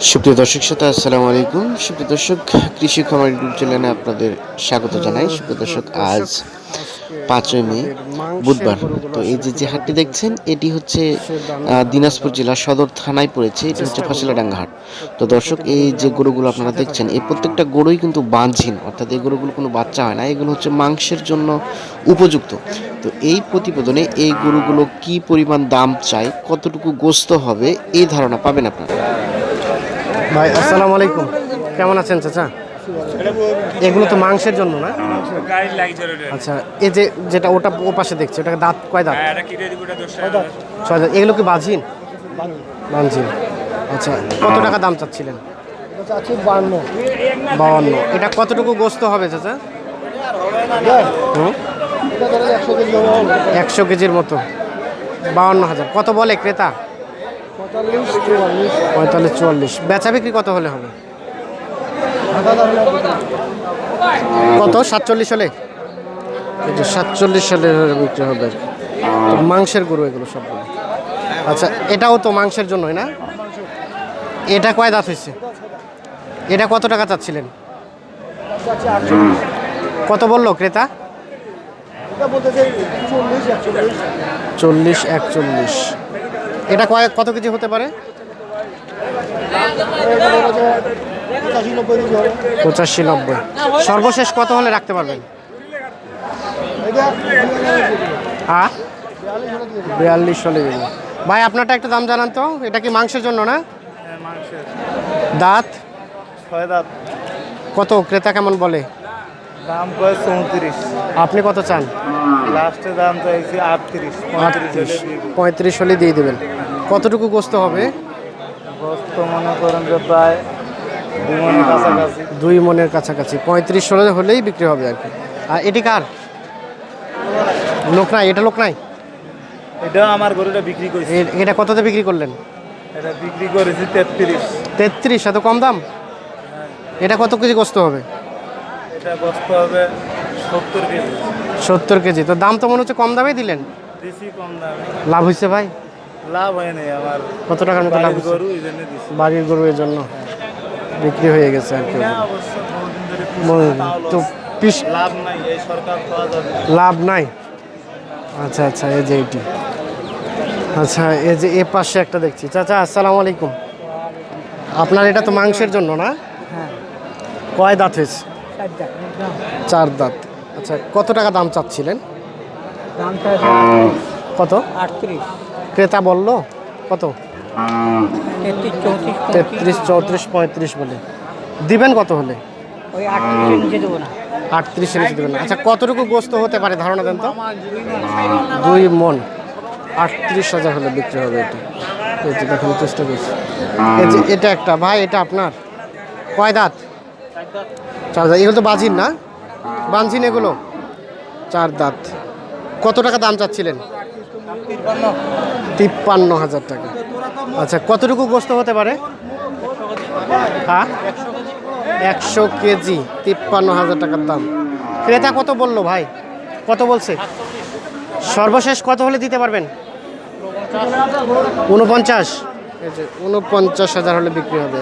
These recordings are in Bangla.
সুপ্রিয় দর্শক শ্রোতা, আসসালামু আলাইকুম। সুপ্রিয় দর্শক, কৃষি খামার ইউটিউব চ্যানেলে আপনাদের স্বাগত জানাই। সুপ্রিয় দর্শক, আজ পাঁচই মে, বুধবার। তো এই যে যে হাটটি দেখছেন, এটি হচ্ছে দিনাজপুর জেলার সদর থানায় পড়েছে। এটি হচ্ছে ফসলাডাঙ্গা হাট। তো দর্শক, এই যে গরুগুলো আপনারা দেখছেন এই প্রত্যেকটা গরুই কিন্তু বাঁধহীন অর্থাৎ এই গরুগুলো কোনো বাচ্চা হয় না। এগুলো হচ্ছে মাংসের জন্য উপযুক্ত। তো এই প্রতিবেদনে এই গরুগুলো কি পরিমাণ দাম চাই কতটুকু গোস্ত হবে, এই ধারণা পাবেন আপনারা। ভাই আসসালামু আলাইকুম। কেমন আছেন চাচা? এগুলো তো মাংসের জন্য না? আচ্ছা এই যে যেটা ওটা ও পাশে দেখছি ওটাকে দাঁত কয় দাঁত? হ্যাঁ ছয় দাঁত। এগুলো কি বাঝিন বানঝিন আচ্ছা কত টাকা দাম চাচ্ছিলেন? বাউান্ন এটা কতটুকু গোস্ত হবে চাচা? হুম? একশো কেজির মতো। বাউান্ন হাজার। কত বলে ক্রেতা? পঁয়তাল্লিশ, চুয়াল্লিশ। বেচা বিক্রি কত হলে হবে? কত? সাতচল্লিশ হলে? সাতচল্লিশ সালে বিক্রি হবে মাংসের গরু এগুলো সবগুলো আচ্ছা এটাও তো মাংসের জন্যই না? এটা কয় দাঁত হয়েছে? এটা কত টাকা চাচ্ছিলেন? কত বলল ক্রেতা? চল্লিশ, একচল্লিশ। এটা কয় কত কেজি হতে পারে? পঁচাশি নব্বই। সর্বশেষ কত হলে রাখতে পারবেন? হ্যাঁ? বিয়াল্লিশ হলে ভাই আপনারটা একটা দাম জানান তো। এটা কি মাংসের জন্য না? দাঁত? ছয় দাঁত। কত? ক্রেতা কেমন বলে? দাম কয় চৌত্রিশ। আপনি কত চান? লাস্টে দাম চাইছি আটত্রিশ পঁয়ত্রিশ। পঁয়ত্রিশ হলে দিয়ে দেবেন। কতটুকু গোস্ত হবে? গোস্ত মনে করেন যে প্রায় দুই মনের কাছাকাছি। দুই মনের কাছাকাছি। পঁয়ত্রিশ হলে হলেই বিক্রি হবে আর কি। আর এটি কার? লোক নাই এটা লোক নাই? এটা আমার গরুটা বিক্রি করেছি। এটা কততে বিক্রি করলেন? এটা বিক্রি করেছি তেত্রিশ। তেত্রিশ এত কম দাম? এটা কত কেজি গোস্ত হবে? এটা গোস্ত হবে সত্তর কেজি। সত্তর কেজি। তো দাম তো মনে হচ্ছে কম দামে দিলেন? বেশি কম দামে। লাভ হয়েছে ভাই? লাভ হয়নি আমার। কত টাকার মতো লাভ বাড়ির গরু এই জন্য দিছি। বাড়ির গরু এর জন্য বিক্রি হয়ে গেছে আর কি। তো পিস লাভ নাই এই সরকার লাভ নাই? আচ্ছা আচ্ছা এই যে এটি। আচ্ছা এই যে এ পাশে একটা দেখছি। চাচা আসসালামু আলাইকুম। আপনার এটা তো মাংসের জন্য না? হ্যাঁ। কয় দাঁত হয়েছে? চার দাঁত আচ্ছা কত টাকা দাম চাচ্ছিলেন? কত? আটত্রিশ। ক্রেতা বলল কত? তেত্রিশ চৌত্রিশ পঁয়ত্রিশ। বলে। দিবেন কত হলে? দেবো না। দেবেন আচ্ছা কতটুকু গোস্ত হতে পারে ধারণা দেন তো? দুই মন। আটত্রিশ হাজার হলে বিক্রি হবে এটা। এই যে চেষ্টা করছি। এটা একটা ভাই এটা আপনার? কয় দাঁত? চার দাঁত। এগুলো তো বাজিন না? বানছিন এগুলো? চার দাঁত। কত টাকা দাম চাচ্ছিলেন? তিপ্পান্ন হাজার টাকা। আচ্ছা কতটুকু গোস্ত হতে পারে? হ্যাঁ? একশো কেজি, তিপ্পান্ন হাজার টাকার দাম। ক্রেতা কত বলল ভাই? কত বলছে? সর্বশেষ কত হলে দিতে পারবেন? উনপঞ্চাশ যে উনপঞ্চাশ হাজার হলে বিক্রি হবে।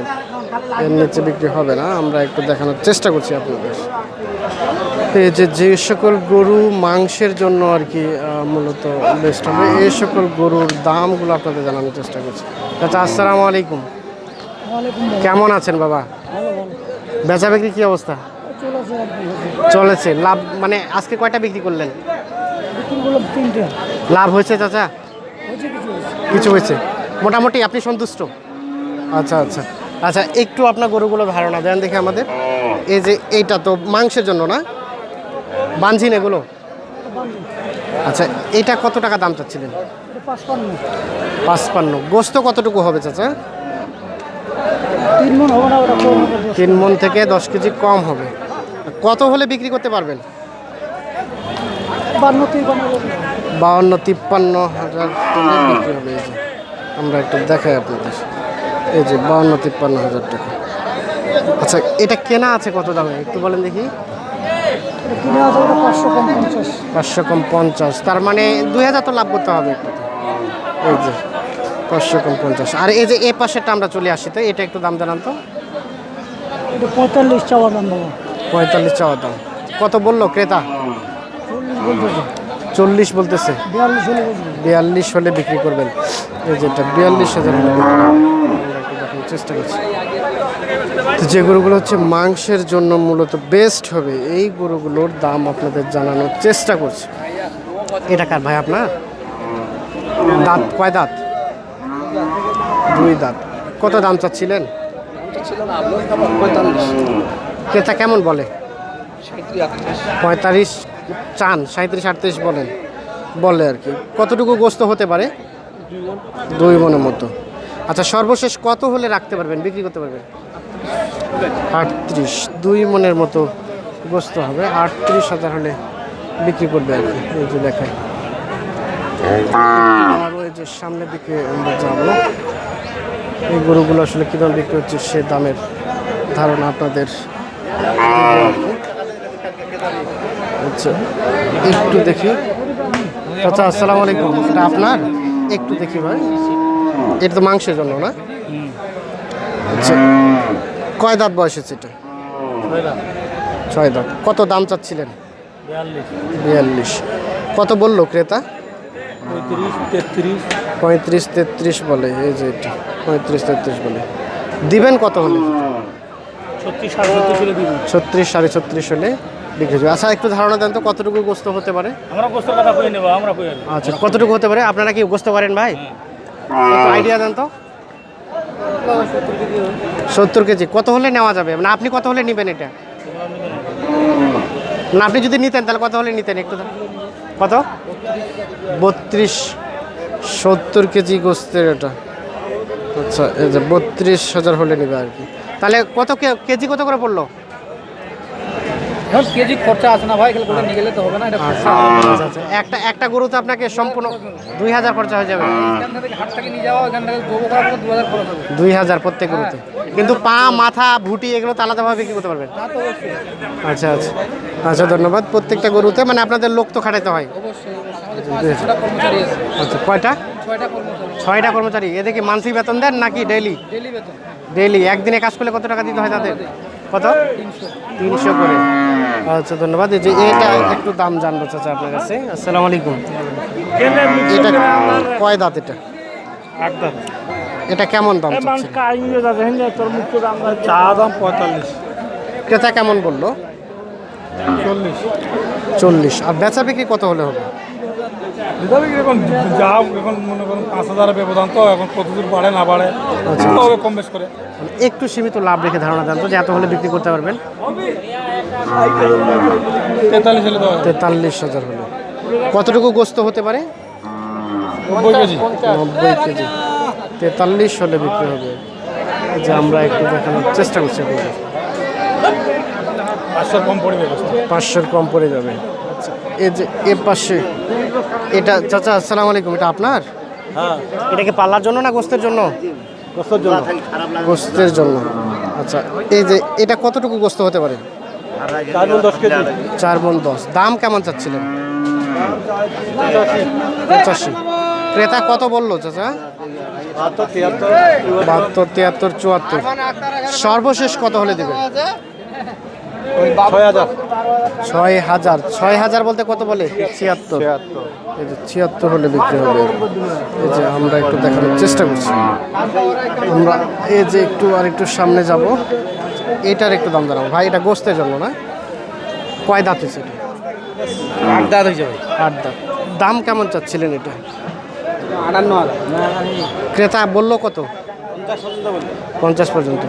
এর নিচে বিক্রি হবে না আমরা একটু দেখানোর চেষ্টা করছি আপনাদের। এই যে যে সকল গরু মাংসের জন্য আর কি মূলত বেস্ট হবে এই সকল গরুর দামগুলো আপনাদের জানানোর চেষ্টা করছি। আচ্ছা আসসালামু আলাইকুম। কেমন আছেন বাবা? বেচা বিক্রি কি অবস্থা? চলেছে লাভ মানে আজকে কয়টা বিক্রি করলেন? লাভ হয়েছে চাচা? কিছু হয়েছে। মোটামুটি আপনি সন্তুষ্ট? আচ্ছা আচ্ছা। আচ্ছা একটু আপনার গরুগুলো ধারণা দেন দেখে আমাদের। এই যে এইটা তো মাংসের জন্য না? বানঝিন এগুলো? আচ্ছা এইটা কত টাকা দাম চাচ্ছিলেন? পাঁচপান্ন। গোস্ত কতটুকু হবে চাচা? তিন মন থেকে দশ কেজি কম হবে। কত হলে বিক্রি করতে পারবেন? বাউন্ন তিপ্পান্ন হাজার বিক্রি হবে আমরা একটু দেখাই আপনাদের। এই যে বাউন্ন তিপ্পান্ন হাজার টাকা। আচ্ছা এটা কেনা আছে কত দামে? একটু বলেন দেখি। পাঁচশো কম পঞ্চাশ। তার মানে দুই হাজার তো লাভ করতে হবে এই যে পাঁচশো কম পঞ্চাশ। আর এই যে এ পাশেরটা আমরা চলে আসি তো এটা একটু দাম জানান তো। পঁয়তাল্লিশ চাওয়া দাম পঁয়তাল্লিশ চাওয়া দাম। কত বলল ক্রেতা? চল্লিশ বলতেছে। বিয়াল্লিশ হলে বিক্রি করবেন। এই যেটা বিয়াল্লিশ হাজার চেষ্টা করছি। তো যে গরুগুলো হচ্ছে মাংসের জন্য মূলত বেস্ট হবে, এই গরুগুলোর দাম আপনাদের জানানোর চেষ্টা করছি। এটা কার ভাই আপনার? দাঁত, কয় দাঁত? দুই দাঁত। কত দাম চাচ্ছিলেন? ক্রেতা কেমন বলে? পঁয়তাল্লিশ। চান সাঁত্রিশ আটত্রিশ বলেন, বলে আর কি। কতটুকু গোস্ত হতে পারে? দুই মনের মতো। আচ্ছা সর্বশেষ কত হলে রাখতে পারবেন, বিক্রি করতে পারবেন? আটত্রিশ, দুই মনের মতো গোস্ত হবে, আটত্রিশ হাজার হলে বিক্রি করবে আর কি, এই যে দেখায় আর ওই যে সামনের দিকে আমরা যাব এই গরুগুলো আসলে কী দাম বিক্রি হচ্ছে সে দামের ধারণা আপনাদের। আচ্ছা একটু দেখি। আচ্ছা আসসালামু আলাইকুম। এটা আপনার? একটু দেখি ভাই। এটা তো মাংসের জন্য না? আচ্ছা কয় দাঁত বয়স হচ্ছে এটা? ছয় দাঁত। কত দাম চাচ্ছিলেন? বিয়াল্লিশ। কত বলল ক্রেতা? পঁয়ত্রিশ তেত্রিশ পঁয়ত্রিশ তেত্রিশ বলে এই যে এটা। পঁয়ত্রিশ তেত্রিশ বলে। দিবেন কত হলে? ছত্রিশ সাড়ে ছত্রিশ হলে। বিক্রি আচ্ছা একটু ধারণা দেন তো কতটুকু গোস্ত হতে পারে? আমরা গোস্তের কথা কই নেব আমরা কই আচ্ছা কতটুকু হতে পারে? আপনারা কি গোস্ত করেন ভাই? একটু আইডিয়া দেন তো। সত্তর কেজি। কত হলে নেওয়া যাবে? মানে আপনি কত হলে নেবেন এটা? না আপনি যদি নিতেন তাহলে কত হলে নিতেন একটু? কত? বত্রিশ। সত্তর কেজি গোস্তের এটা। আচ্ছা বত্রিশ হাজার হলে নেবে আর কি। তাহলে কত কেজি কত করে পড়ল? এখন কেজি খরচা আছে না ভাই এগুলো করে নিয়ে গেলে তো হবে না এটা আচ্ছা। আচ্ছা একটা একটা গরু তো আপনাকে সম্পূর্ণ দুই হাজার খরচা হয়ে যাবে। এখান থেকে হাট থেকে নিয়ে যাওয়া এখান থেকে গোবর করার পর হাজার খরচ হবে। দুই হাজার প্রত্যেক গরুতে। কিন্তু পা মাথা ভুটি এগুলো তো আলাদাভাবে বিক্রি করতে পারবেন। আচ্ছা আচ্ছা। আচ্ছা ধন্যবাদ। প্রত্যেকটা গরুতে মানে আপনাদের লোক তো খাটাইতে হয়। আচ্ছা কয়টা? ছয়টা কর্মচারী। এদের কি মান্থলি বেতন দেন নাকি ডেইলি বেতন। ডেইলি একদিনে কাজ করলে কত টাকা দিতে হয় তাদের? কত? তিনশো করে। আচ্ছা ধন্যবাদ। এই যে এটা একটু দাম জানব চাচা আপনার কাছে। আসসালামু আলাইকুম। এটা কয় দাঁত এটা? এটা কেমন দাম দাম চা দাম পঁয়তাল্লিশ। ক্রেতা কেমন বলল? চল্লিশ। চল্লিশ। আর বেচা বিক্রি কত হলে হবে? কি এখন যা এখন মনে করুন পাঁচ হাজার ব্যবধান তো এখন কতদূর বাড়ে না বাড়ে হবে কম বেশ করে। মানে একটু সীমিত লাভ রেখে ধারণা দেন তো যে এত হলে বিক্রি করতে পারবেন? তেতাল্লিশ হলে তেতাল্লিশ হাজার হলে। কতটুকু গোস্ত হতে পারে? নব্বই কেজি। নব্বই কেজি। তেতাল্লিশ হলে বিক্রি হবে। যে আমরা একটু দেখানোর চেষ্টা করছি আপনাদের। পাঁচশো কম পড়বে গোস্ত। পাঁচশোর কম পড়ে যাবে। আচ্ছা এই যে এ পাশে এটা চাচা আসসালামু আলাইকুম এটা আপনার? হ্যাঁ এটা কি পাল্লার জন্য না গোস্তের জন্য? গোস্তের জন্য। গোস্তের জন্য। আচ্ছা এই যে এটা কতটুকু গোস্ত হতে পারে? চার গুণ দশ কেজি। চার দশ। দাম কেমন চাচ্ছিলেন? পঁচাশি। ক্রেতা কত বলল চাচা? বাহাত্তর তিয়াত্তর চুয়াত্তর। সর্বশেষ কত হলে দেবে ছয় হাজার। ছয় হাজার। ছয় হাজার বলতে কত বলে? ছিয়াত্তর। এই যে ছিয়াত্তর হলে বিক্রি হবে। এই যে আমরা একটু দেখানোর চেষ্টা করছি। আমরা এই যে একটু আর একটু সামনে যাব। এটার একটু দাম জানাব। ভাই এটা গোস্তের জন্য না? কয় দাঁত হয়েছে এটা? আট দাঁত হয়ে যাবে আট দাঁত। দাম কেমন চাচ্ছিলেন এটা? আটান্ন ক্রেতা বলল কত? পঞ্চাশ পর্যন্ত।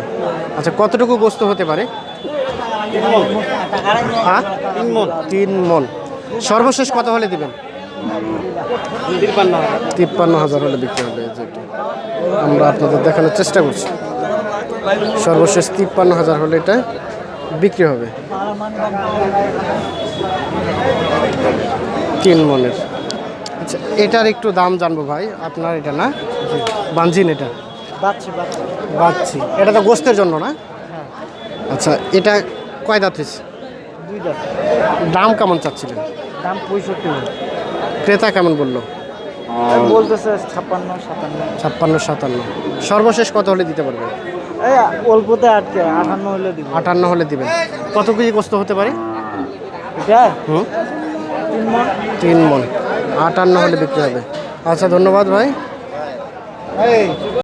আচ্ছা কতটুকু গোস্ত হতে পারে? হ্যাঁ তিন মন। তিন মন সর্বশেষ কত হলে দিবেন? তিপ্পান্ন হাজার হলে বিক্রি হবে আমরা আপনাদের দেখানোর চেষ্টা করছি। সর্বশেষ তিপ্পান্ন হাজার হলে এটা বিক্রি হবে। তিন মনের। আচ্ছা এটার একটু দাম জানব ভাই। আপনার এটা না? বাঞ্জিন এটা। বাচ্ছি বাচ্ছি এটা তো গোস্তের জন্য না? আচ্ছা এটা কয় দাঁত হয়েছে? দুই দাঁত। দাম কেমন চাচ্ছিলেন? দাম পঁয়ষট্টি ক্রেতা কেমন বলল? বলতেছে ছাপ্পান্ন সাতান্ন। ছাপ্পান্ন সাতান্ন। সর্বশেষ কত হলে দিতে পারবেন? এই অল্পতে আটকে আটান্ন হলে দিব। আটান্ন হলে দিবেন। কত কেজি কষ্ট হতে পারে? এটা? হুম? তিন মন। তিন মন। আটান্ন হলে বিক্রি হবে। আচ্ছা ধন্যবাদ ভাই।